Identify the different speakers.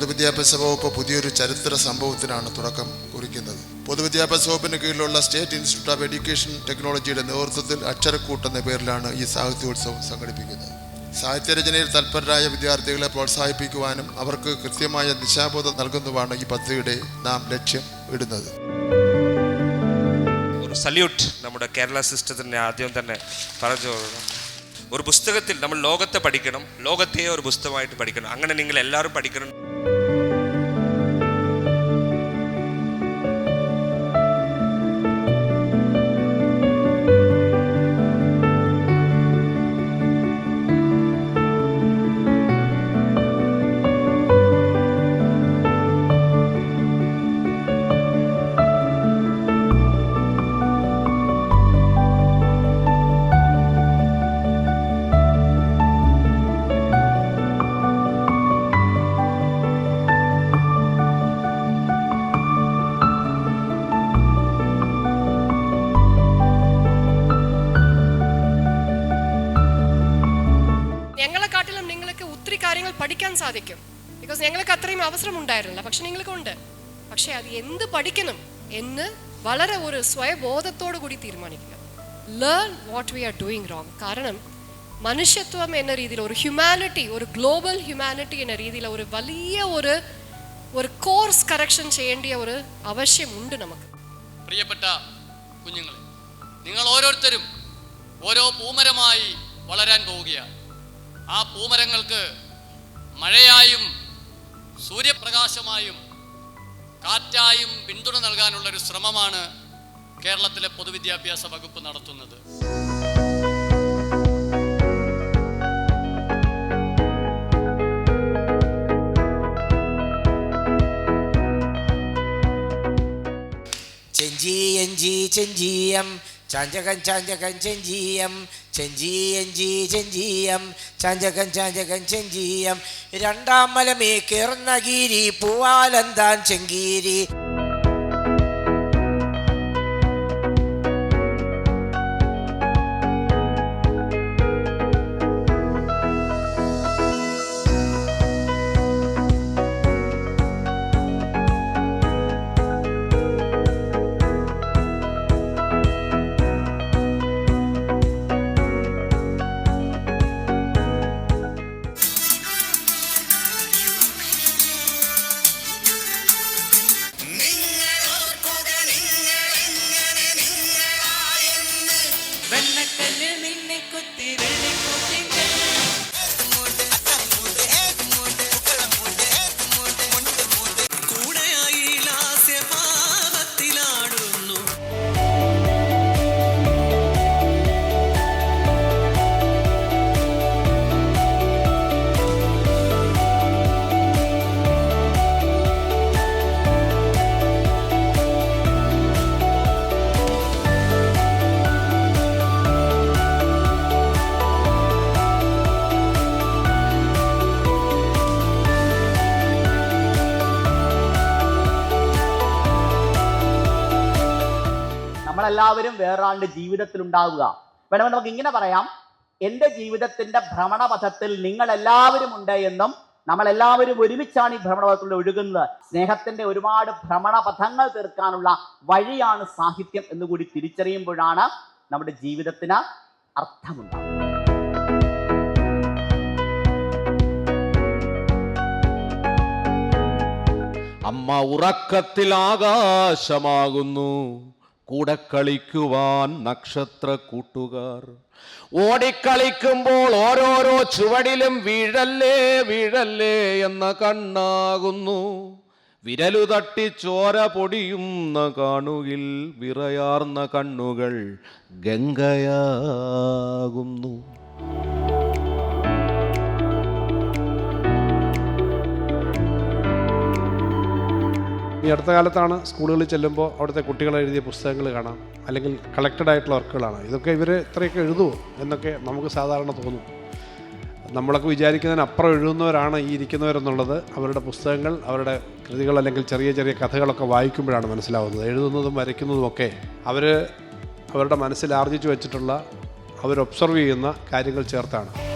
Speaker 1: പൊതുവിദ്യാഭ്യാസ വകുപ്പ് പുതിയൊരു ചരിത്ര സംഭവത്തിനാണ് തുടക്കം കുറിക്കുന്നത്. പൊതുവിദ്യാഭ്യാസ വകുപ്പിന് കീഴിലുള്ള സ്റ്റേറ്റ് ഇൻസ്റ്റിറ്റ്യൂട്ട് ഓഫ് എഡ്യൂക്കേഷൻ ടെക്നോളജിയുടെ നേതൃത്വത്തിൽ അക്ഷരക്കൂട്ട് എന്ന പേരിലാണ് ഈ സാഹിത്യോത്സവം സംഘടിപ്പിക്കുന്നത്. സാഹിത്യരചനയിൽ തൽപരരായ വിദ്യാർത്ഥികളെ പ്രോത്സാഹിപ്പിക്കുവാനും അവർക്ക് കൃത്യമായ ദിശാബോധം നൽകുന്നതുമാണ് ഈ പദ്ധതിയുടെ നാം ലക്ഷ്യം ഇടുന്നത്.
Speaker 2: ഒരു സല്യൂട്ട് നമ്മുടെ കേരള സിസ്റ്റത്തിന് ആദ്യം തന്നെ പറഞ്ഞു. ഒരു പുസ്തകത്തിൽ നമ്മൾ ലോകത്തെ പഠിക്കണം ലോകത്തെ ഒരു പുസ്തകമായിട്ട് പഠിക്കണം. അങ്ങനെ നിങ്ങൾ എല്ലാവരും പഠിക്കണം.
Speaker 3: പഠിക്കാൻ സാധിക്കും. ബിക്കോസ് ഞങ്ങൾക്ക് അത്രയും അവസരം ഉണ്ടായിരുന്നില്ല പക്ഷെ നിങ്ങൾക്കുണ്ട്. പക്ഷെ അത് എന്ത് പഠിക്കണം എന്ന് വളരെ ഒരു സ്വയബോധത്തോടു കൂടി തീരുമാനിക്കുക. Learn what we are doing wrong കാരണം മനുഷ്യത്വം എന്ന രീതിയിൽ ഒരു ഹ്യൂമാനിറ്റി ഒരു ഗ്ലോബൽ ഹ്യൂമാനിറ്റി എന്ന രീതിയിൽ ഒരു വലിയ ഒരു ഒരു കോഴ്സ് കറക്ഷൻ ചെയ്യേണ്ട ഒരു ആവശ്യമുണ്ട് നമുക്ക്.
Speaker 4: പ്രിയപ്പെട്ട കുഞ്ഞുങ്ങളെ നിങ്ങൾ ഓരോരുത്തരും ഓരോ പൂമരമായി വളരാൻ പോവുകയാണ്. ആ പൂമരങ്ങൾക്ക് മഴയായും സൂര്യപ്രകാശമായും കാറ്റായും പിന്തുണ നൽകാനുള്ള ഒരു ശ്രമമാണ് കേരളത്തിലെ പൊതുവിദ്യാഭ്യാസ വകുപ്പ് നടത്തുന്നത്.
Speaker 5: ചെഞ്ചിയം. ചാഞ്ചകൻ ചാഞ്ചകൻ ചെഞ്ചിയം. ചെഞ്ചിയഞ്ചി ചെഞ്ചിയം. ചാഞ്ചകൻ ചാഞ്ചകൻ ചെഞ്ചിയം. രണ്ടാം മലമേ കേറുന്ന ഗീരി പൂവാലന്താൻ ചെങ്കീരി.
Speaker 6: നമ്മളെല്ലാവരും വേറൊരാളുടെ ജീവിതത്തിൽ ഉണ്ടാവുക വേണമെങ്കിൽ നമുക്ക് ഇങ്ങനെ പറയാം. എന്റെ ജീവിതത്തിന്റെ ഭ്രമണപഥത്തിൽ നിങ്ങൾ എല്ലാവരും ഉണ്ട് എന്നും നമ്മളെല്ലാവരും ഒരുമിച്ചാണ് ഈ ഭ്രമണപഥത്തിലൂടെ ഒഴുകുന്നത്. സ്നേഹത്തിന്റെ ഒരുപാട് ഭ്രമണപഥങ്ങൾ തീർക്കാനുള്ള വഴിയാണ് സാഹിത്യം എന്ന് കൂടി തിരിച്ചറിയുമ്പോഴാണ് നമ്മുടെ ജീവിതത്തിന് അർത്ഥമുണ്ടാവുക
Speaker 7: അമ്മ ഉറക്കത്തിൽ ആകാശമാകുന്നു കൂടെ കളിക്കുവാൻ നക്ഷത്ര കൂട്ടുകാർ ഓടിക്കളിക്കുമ്പോൾ ഓരോരോ ചുവടിലും വീഴല്ലേ വീഴല്ലേ എന്ന കണ്ണാകുന്നു. വിരലു തട്ടി ചോര പൊടിയുന്ന കാണുകിൽ വിറയാർന്ന കണ്ണുകൾ ഗംഗയാകുന്നു.
Speaker 8: ഈ അടുത്ത കാലത്താണ് സ്കൂളുകളിൽ ചെല്ലുമ്പോൾ അവിടുത്തെ കുട്ടികൾ എഴുതിയ പുസ്തകങ്ങൾ കാണാം. അല്ലെങ്കിൽ കളക്റ്റഡ് ആയിട്ടുള്ള വർക്കുകളാണ്. ഇതൊക്കെ ഇവർ ഇത്രയൊക്കെ എഴുതുമോ എന്നൊക്കെ നമുക്ക് സാധാരണ തോന്നും. നമ്മളൊക്കെ വിചാരിക്കുന്നതിന് അപ്പുറം എഴുതുന്നവരാണ് ഈ ഇരിക്കുന്നവരെന്നുള്ളത്. അവരുടെ പുസ്തകങ്ങൾ അവരുടെ കൃതികൾ അല്ലെങ്കിൽ ചെറിയ ചെറിയ കഥകളൊക്കെ വായിക്കുമ്പോഴാണ് മനസ്സിലാവുന്നത്. എഴുതുന്നതും വരയ്ക്കുന്നതും ഒക്കെ അവർ അവരുടെ മനസ്സിൽ ആർജിച്ചു വെച്ചിട്ടുള്ള അവർ ഒബ്സർവ് ചെയ്യുന്ന കാര്യങ്ങൾ ചേർത്താണ്.